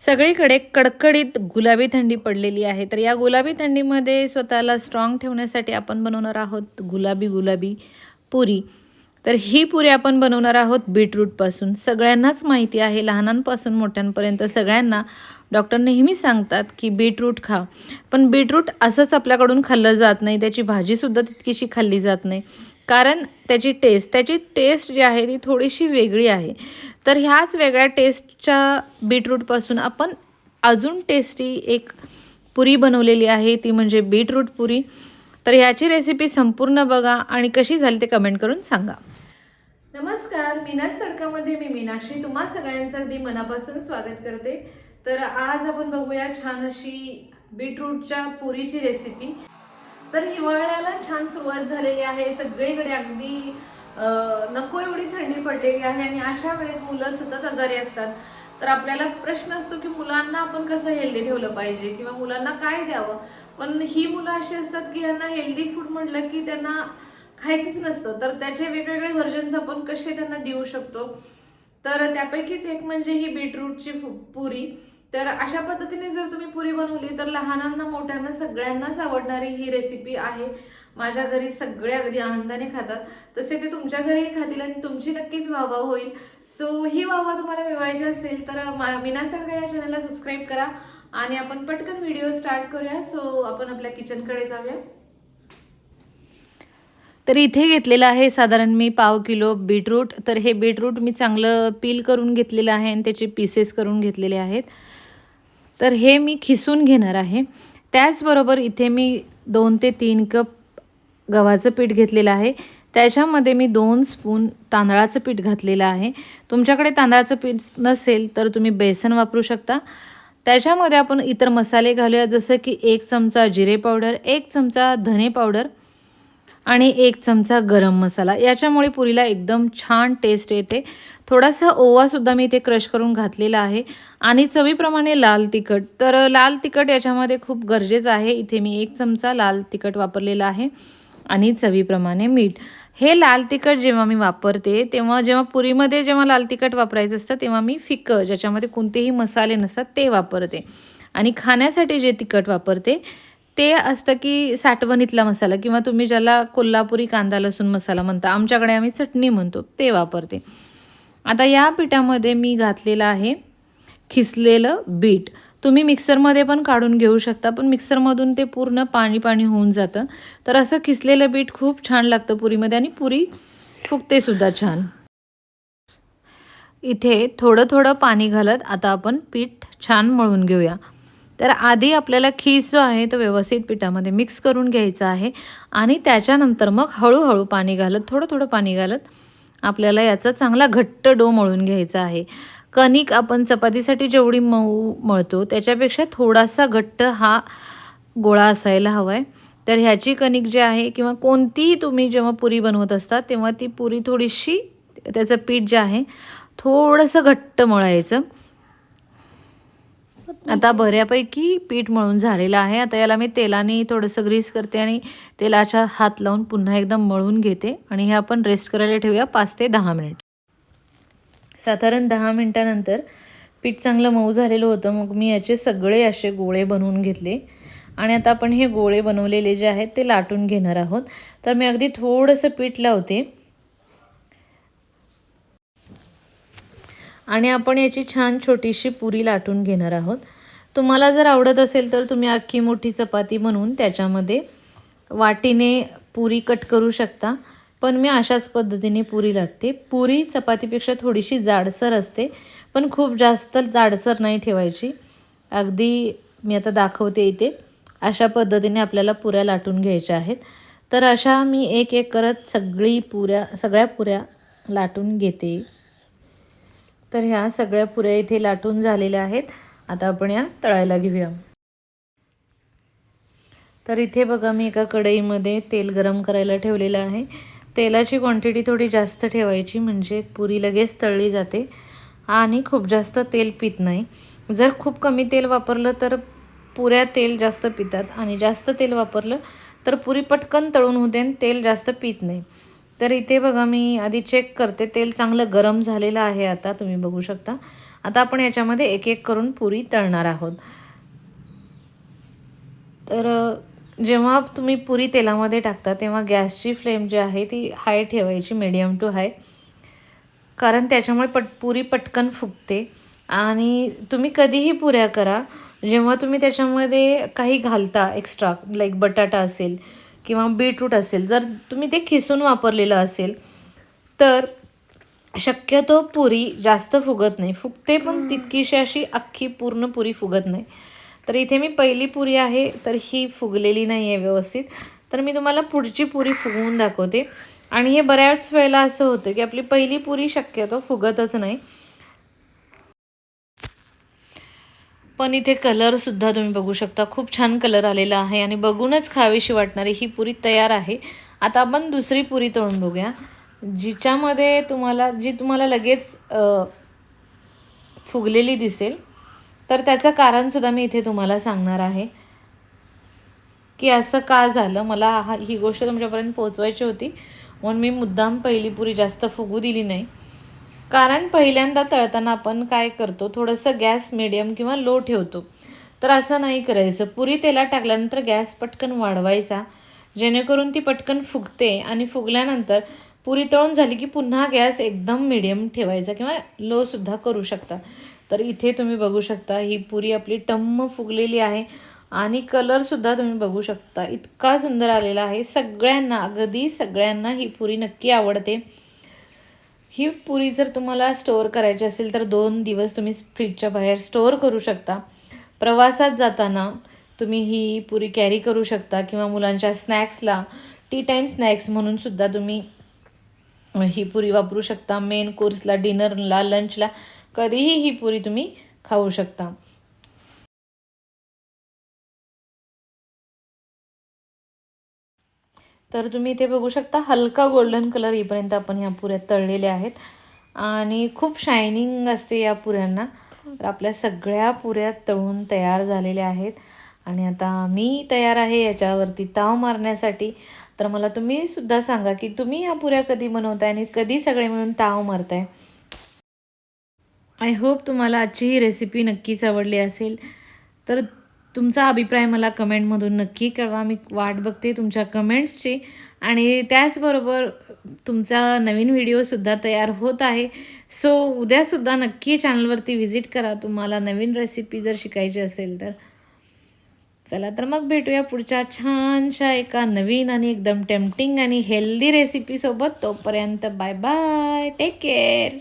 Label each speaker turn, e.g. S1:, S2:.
S1: सगळीकडे कडकडीत गुलाबी थंडी पडलेली आहे. तर या गुलाबी थंडीमध्ये स्वतःला स्ट्रॉंग ठेवण्यासाठी आपण बनवणार आहोत गुलाबी गुलाबी पुरी. तर ही पुरी आपण बनवणार आहोत बीटरूटपासून सगळ्यांनाच माहिती आहे लहानांपासून मोठ्यांपर्यंत सगळ्यांना डॉक्टर नेहमी सांगतात की बीटरूट खा. पण बीटरूट असंच आपल्याकडून खाल्लं जात नाही त्याची भाजीसुद्धा तितकीशी खाल्ली जात नाही. कारण त्याची टेस्ट त्याची टेस्ट जी आहे ती थोडीशी वेगळी आहे. तर ह्याच वेगळ्या टेस्टच्या बीटरूटपासून आपण अजून टेस्टी एक पुरी बनवलेली आहे. ती म्हणजे बीटरूट पुरी. तर ह्याची रेसिपी संपूर्ण बघा आणि कशी झाली ते कमेंट करून सांगा. नमस्कार मीनास तडकामध्ये मी मीनाक्षी तुम्हा सगळ्यांचं अगदी मनापासून स्वागत करते. तर आज आपण बघूया छान अशी बीटरूटच्या पुरीची रेसिपी तर हिवाळ्याला छान सुरुवात झालेली आहे. सगळीकडे अगदी नको एवढी थंडी पडलेली आहे आणि अशा वेळेत मुलं सतत आजारी असतात. तर आपल्याला प्रश्न असतो की मुलांना आपण कसं हेल्दी ठेवलं पाहिजे किंवा मुलांना काय द्यावं? पण ही मुलं अशी असतात की यांना हेल्दी फूड म्हटलं की त्यांना खायचंच नसतं. तर त्याचे वेगवेगळे व्हर्जन्स आपण कसे त्यांना देऊ शकतो? तर त्यापैकीच एक म्हणजे ही बीटरूटची पु- पुरी. तर अशा पद्धतीने जर तुम्ही पुरी बनवली तर लहानांना मोठ्यांना सगळ्यांनाच आवडणारी ही रेसिपी आहे. माझ्या घरी सगळे अगदी आनंदाने खातात. तसे ते तुमच्या घरीही खातील आणि तुमची नक्कीच वाहवा होईल. सो ही वाहवा तुम्हाला मिळवायची असेल तर मा- मीना सडका या चॅनलला सबस्क्राईब करा. आणि आपण पटकन व्हिडिओ स्टार्ट करूया. सो आपण आपल्या किचनकडे जाऊया. तर इथे घेतलेलं आहे साधारण मी पाव किलो बीटरूट. तर हे बीटरूट मी चांगलं पील करून घेतलेलं आहे आणि त्याचे पीसेस करून घेतलेले आहेत. तर हे मी खिसून घेणार आहे. त्याचबरोबर इथे मी दोन ते तीन कप गव्हाचं पीठ घेतलेलं आहे. त्याच्यामध्ये मी दोन स्पून तांदळाचं पीठ घातलेलं आहे. तुमच्याकडे तांदळाचं पीठ नसेल तर तुम्ही बेसन वापरू शकता. त्याच्यामध्ये आपण इतर मसाले घालूया जसं की एक चमचा जिरे पावडर एक चमचा धने पावडर आणि एक चमचा गरम मसाला. याच्यामुळे पुरीला एकदम छान टेस्ट येते. थोडासा ओवासुद्धा मी इथे क्रश करून घातलेला आहे. आणि चवीप्रमाणे लाल तिखट. तर लाल तिखट याच्यामध्ये खूप गरजेचं आहे. इथे मी एक चमचा लाल तिखट वापरलेला आहे. आणि चवीप्रमाणे मीठ. हे लाल तिखट जेव्हा मी वापरते तेव्हा जेव्हा पुरीमध्ये जेव्हा लाल तिखट वापरायचं असतं तेव्हा मी फिकं ज्याच्यामध्ये कोणतेही मसाले नसतात ते वापरते. आणि खाण्यासाठी जे तिखट वापरते ते असतं की साठवणीतला मसाला किंवा तुम्ही ज्याला कोल्हापुरी कांदा लसूण मसाला म्हणता आमच्याकडे आम्ही चटणी म्हणतो ते वापरते. आता या पिठामध्ये मी घातलेलं आहे खिसलेलं बीट. तुम्ही मिक्सरमध्ये पण काढून घेऊ शकता पण मिक्सरमधून ते पूर्ण पाणी पाणी होऊन जातं. तर असं खिसलेलं बीट खूप छान लागतं पुरीमध्ये आणि पुरी फुगतेसुद्धा छान. इथे थोडं थोडं पाणी घालत आता आपण पीठ छान मळून घेऊया. तर आधी आपल्याला खीस जो आहे तो व्यवस्थित पिठामध्ये मिक्स करून घ्यायचा आहे. आणि त्याच्यानंतर मग हळूहळू पाणी घालत थोडं थोडं पाणी घालत आपल्याला याचा चांगला घट्ट डो मळून घ्यायचा आहे. कणिक आपण चपातीसाठी जेवढी मऊ मळतो त्याच्यापेक्षा थोडासा घट्ट हा गोळा असायला हवा आहे तर ह्याची कणिक जी आहे किंवा कोणतीही तुम्ही जेव्हा पुरी बनवत असता तेव्हा ती पुरी थोडीशी त्याचं पीठ जे आहे थोडंसं घट्ट मळायचं. आता बऱ्यापैकी पीठ मळून झालेलं आहे. आता याला मी तेलाने थोडंसं ग्रीस करते आणि तेलाच्या हात लावून पुन्हा एकदम मळून घेते. आणि हे आपण रेस्ट करायला ठेवूया पाच ते दहा मिनिट साधारण दहा मिनटानंतर पीठ चांगलं मऊ झालेलं होतं. मग मी याचे सगळे असे गोळे बनवून घेतले. आणि आता आपण हे गोळे बनवलेले जे आहेत ते लाटून घेणार आहोत. तर मी अगदी थोडंसं पीठ लावते. आणि आपण याची छान छोटीशी पुरी लाटून घेणार आहोत. तुम्हाला जर आवडत असेल तर तुम्ही अख्खी मोठी चपाती बनवून त्याच्यामध्ये वाटीने पुरी कट करू शकता. पण मी अशाच पद्धतीने पुरी लाटते. पुरी चपातीपेक्षा थोडीशी जाडसर असते पण खूप जास्त जाडसर नाही ठेवायची. अगदी मी आता दाखवते इथे. अशा पद्धतीने आपल्याला पुऱ्या लाटून घ्यायच्या आहेत. तर अशा मी एक एक करत सगळी पुऱ्या सगळ्या पुऱ्या लाटून घेते. तर ह्या सगळ्या पुऱ्या इथे लाटून झालेल्या आहेत. आता आपण या तळायला घेऊया. तर इथे बघा मी एका कढईमध्ये तेल गरम करायला ठेवलेलं आहे. तेलाची क्वांटिटी थोडी जास्त ठेवायची म्हणजे पुरी लगेच तळली जाते आणि खूप जास्त तेल पित नाही. जर खूप कमी तेल वापरलं तर पुऱ्या तेल जास्त पितात आणि जास्त तेल वापरलं तर पुरी पटकन तळून होते आणि तेल जास्त पित नाही. तर इथे बघा मी आधी चेक करते. तेल चांगलं गरम झालेलं आहे आता तुम्ही बघू शकता. आता आपण याच्यामध्ये एक एक करून पुरी तळणार आहोत. तर जेव्हा तुम्ही पुरी तेलामध्ये टाकता तेव्हा गॅसची फ्लेम जी आहे ती हाय ठेवायची मिडियम टू हाय कारण त्याच्यामुळे पट पुरी पटकन फुगते. आणि तुम्ही कधीही पुऱ्या करा. जेव्हा तुम्ही त्याच्यामध्ये काही घालता एक्स्ट्रा लाईक बटाटा असेल किंवा बीटरूट असेल जर तुम्ही ते खिसून वापरलेलं असेल तर शक्यतो पुरी जास्त फुगत नाही. फुगते पण तितकीशी अशी अख्खी पूर्ण पुरी फुगत नाही. तर इथे मी पहिली पुरी आहे तर ही फुगलेली नाही आहे व्यवस्थित. तर मी तुम्हाला पुढची पुरी फुगवून दाखवते. आणि हे बऱ्याच वेळेला असं होतं की आपली पहिली पुरी शक्यतो फुगतच नाही. पण इथे कलरसुद्धा तुम्ही बघू शकता. खूप छान कलर आलेला आहे आणि बघूनच खावीशी वाटणारी ही पुरी तयार आहे. आता आपण दुसरी पुरी तळून बघूया. जिच्यामध्ये तुम्हाला जी तुम्हाला लगेच फुगलेली दिसेल तर त्याचं कारणसुद्धा मी इथे तुम्हाला सांगणार आहे. की असं का झालं? मला हा ही गोष्ट तुमच्यापर्यंत पोचवायची होती. म्हणून मी मुद्दाम पहिली पुरी जास्त फुगू दिली नाही. कारण पहिल्यांदा तळताना आपण काय करतो थोडंसं गॅस मिडियम किंवा लो ठेवतो. तर असं नाही करायचं. पुरी तेलात टाकल्यानंतर गॅस पटकन वाढवायचा. जेणेकरून ती पटकन फुगते आणि फुगल्यानंतर पुरी तळून झाली की पुन्हा गॅस एकदम मिडियम ठेवायचा किंवा लोसुद्धा करू शकता. तर इथे तुम्ही बघू शकता ही पुरी आपली टम्म फुगलेली आहे आणि कलरसुद्धा तुम्ही बघू शकता. इतका सुंदर आलेला आहे. सगळ्यांना अगदी सगळ्यांना ही पुरी नक्की आवडते. ही पुरी जर तुम्हाला स्टोअर करायची असेल तर दोन दिवस तुम्ही फ्रीजच्या बाहेर स्टोअर करू शकता. प्रवासात जाताना तुम्ही ही पुरी कॅरी करू शकता किंवा मुलांच्या स्नॅक्सला टी टाईम स्नॅक्स म्हणून सुद्धा तुम्ही ही पुरी वापरू शकता. मेन कोर्सला डिनरला लंचला कधीही ही पुरी तुम्ही खाऊ शकता. तर तुम्ही इथे बघू शकता हलका गोल्डन कलर येईपर्यंत आपण ह्या पुऱ्या तळलेल्या आहेत. आणि खूप शायनिंग असते या पुऱ्यांना. तर आपल्या सगळ्या पुऱ्या तळून तयार झालेल्या आहेत. आणि आता मी तयार आहे याच्यावरती ताव मारण्यासाठी. तर मला तुम्ही सुद्धा सांगा की तुम्ही या पुऱ्या कधी बनवताय आणि कधी सगळे मिळून ताव मारताय? आय होप तुम्हाला आजची ही रेसिपी नक्कीच आवडली असेल. तर तुमचा अभिप्राय मला कमेंटमधून नक्की कळवा. मी वाट बघते तुमच्या कमेंट्सची. आणि त्याचबरोबर तुमचा नवीन व्हिडिओसुद्धा तयार होत आहे. सो उद्यासुद्धा नक्की चॅनलवरती व्हिजिट करा. तुम्हाला नवीन रेसिपी जर शिकायची असेल तर. चला तर मग भेटूया पुढच्या छानशा एका नवीन आणि एकदम टेम्पटिंग आणि हेल्दी रेसिपीसोबत तोपर्यंत बाय बाय टेक केअर